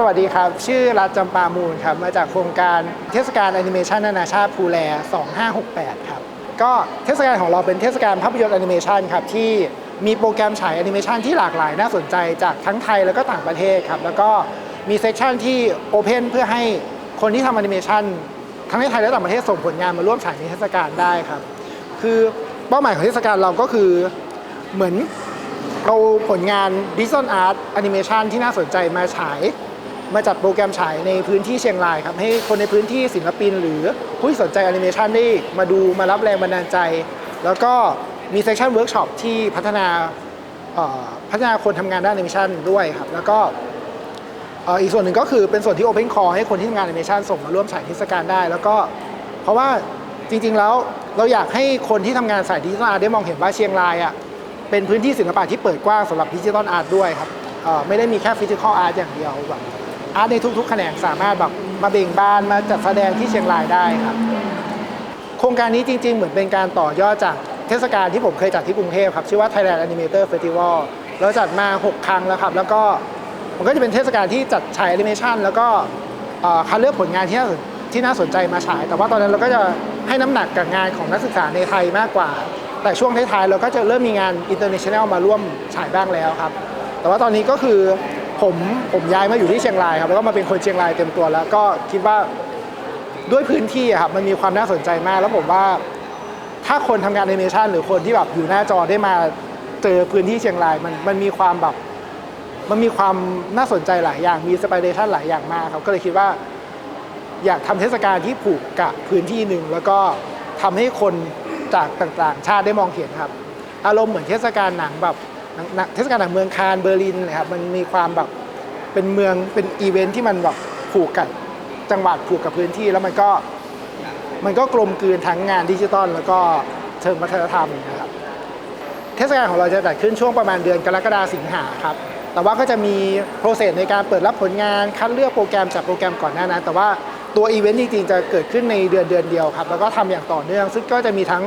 สวัสดีครับ ชื่อรัฐจำปามูลครับ มาจากโครงการเทศกาลแอนิเมชันนานาชาติภูแล 2568 ครับ ก็เทศกาลของเราเป็นเทศกาลภาพยนตร์แอนิเมชันครับ ที่มีโปรแกรมฉายแอนิเมชันที่หลากหลายน่าสนใจจากทั้งไทยแล้วก็ต่างประเทศครับ แล้วก็มีเซสชันที่โอเพนเพื่อให้คนที่ทำแอนิเมชันทั้งในไทยและต่างประเทศส่งผลงานมาร่วมฉายในเทศกาลได้ครับ คือเป้าหมายของเทศกาลเราก็คือเหมือนเอาผลงานดิจิทัลอาร์ตแอนิเมชันที่น่าสนใจมาฉาย มาจัดโปรแกรมฉายในพื้นที่เชียงรายครับ ให้คนในพื้นที่ศิลปิน หรือผู้ที่สนใจแอนิเมชันได้มาดูมารับแรงบันดาลใจ แล้วก็มีเซสชันเวิร์กช็อปที่พัฒนาพัฒนาคนทำงานด้านแอนิเมชันด้วยครับ แล้วก็อีกส่วนหนึ่งก็คือเป็นส่วนที่ Open Call ให้คนที่ทำงานแอนิเมชันส่งมาร่วมฉายเทศกาลได้ แล้วก็เพราะว่าจริงๆแล้วเราอยากให้คนที่ทำงานสายดิจิทัลอาร์ตได้มองเห็นว่าเชียงรายอะเป็นพื้นที่ศิลปะที่เปิดกว้างสำหรับดิจิทัลอาร์ตด้วยครับไม่ได้มีแค่ฟิสิกอลอาร์ตอย่างเดียวแบบ อาร์ตในทุกๆแขนงสามารถแบบมาเบ่งบานมาจัดแสดงที่เชียงรายได้ครับ โครงการนี้จริง ๆ เหมือนเป็นการต่อยอดจากเทศกาลที่ผมเคยจัดที่กรุงเทพครับ ชื่อว่า Thailand Animator Festival เราจัดมา 6 ครั้งแล้วครับ แล้วก็มันก็จะเป็นเทศกาลที่จัดฉายแอนิเมชันแล้วก็คัดเลือกผลงานที่น่าสนที่น่าสนใจมาฉาย แต่ว่าตอนนั้นเราก็จะให้น้ำหนักกับงานของนักศึกษาในไทยมากกว่า แต่ช่วงท้ายๆเราก็จะเริ่มมีงาน international มาร่วมฉายบ้างแล้วครับ แต่ว่าตอนนี้ก็คือ ผมผมย้ายมาอยู่ที่เชียงรายครับแล้วก็มาเป็นคนเชียงรายเต็มตัวแล้วก็คิดว่าด้วยพื้นที่อะครับมันมีความน่าสนใจมาก แล้วผมว่าถ้าคนทำงานแอนิเมชันหรือคนที่แบบอยู่หน้าจอได้มาเจอพื้นที่เชียงรายมันมันมีความแบบมันมีความน่าสนใจหลายอย่างมีสไปเดชันหลายอย่างมากครับก็เลยคิดว่า อยากทำเทศกาลที่ผูกกับพื้นที่หนึ่งแล้วก็ทำให้คนจากต่างๆ ชาติได้มองเห็นครับ อารมณ์เหมือนเทศกาลหนังแบบ เทศกาลหนังเมืองคานเบอร์ลินนะครับมันมีความแบบเป็นเมืองเป็นอีเวนท์ที่มันแบบผูกกับจังหวัดผูกกับพื้นที่แล้วมันก็มันก็กลมกลืนทั้งงานดิจิตอลแล้วก็เชิงวัฒนธรรมนะครับเทศกาลของเราจะจัดขึ้นช่วงประมาณเดือนกรกฎาสิงหาครับแต่ว่าก็จะมีโปรเซสในการเปิดรับผลงานคัดเลือกโปรแกรมจากโปรแกรมก่อนหน้านั้นแต่ว่าตัวอีเวนต์จริงๆจะเกิดขึ้นในเดือนเดือนเดียวครับแล้วก็ทำอย่างต่อเนื่อง ซึ่งก็จะมีทั้ง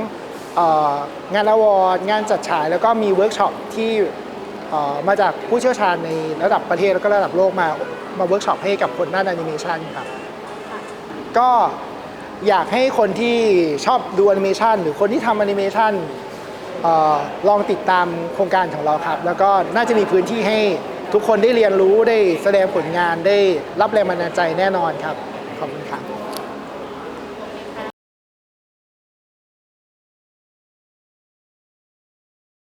งานอวอร์ดงานจัดฉาย แล้วก็มีเวิร์กช็อปที่มาจากผู้เชี่ยวชาญในระดับประเทศแล้วก็ระดับโลกมามาเวิร์กช็อปให้กับคนด้านแอนิเมชันครับ ก็อยากให้คนที่ชอบดูแอนิเมชันหรือคนที่ทำแอนิเมชันลองติดตามโครงการของเราครับ แล้วก็น่าจะมีพื้นที่ให้ทุกคนได้เรียนรู้ได้แสดงผลงานได้รับแรงบันดาลใจแน่นอนครับ ขอบคุณครับ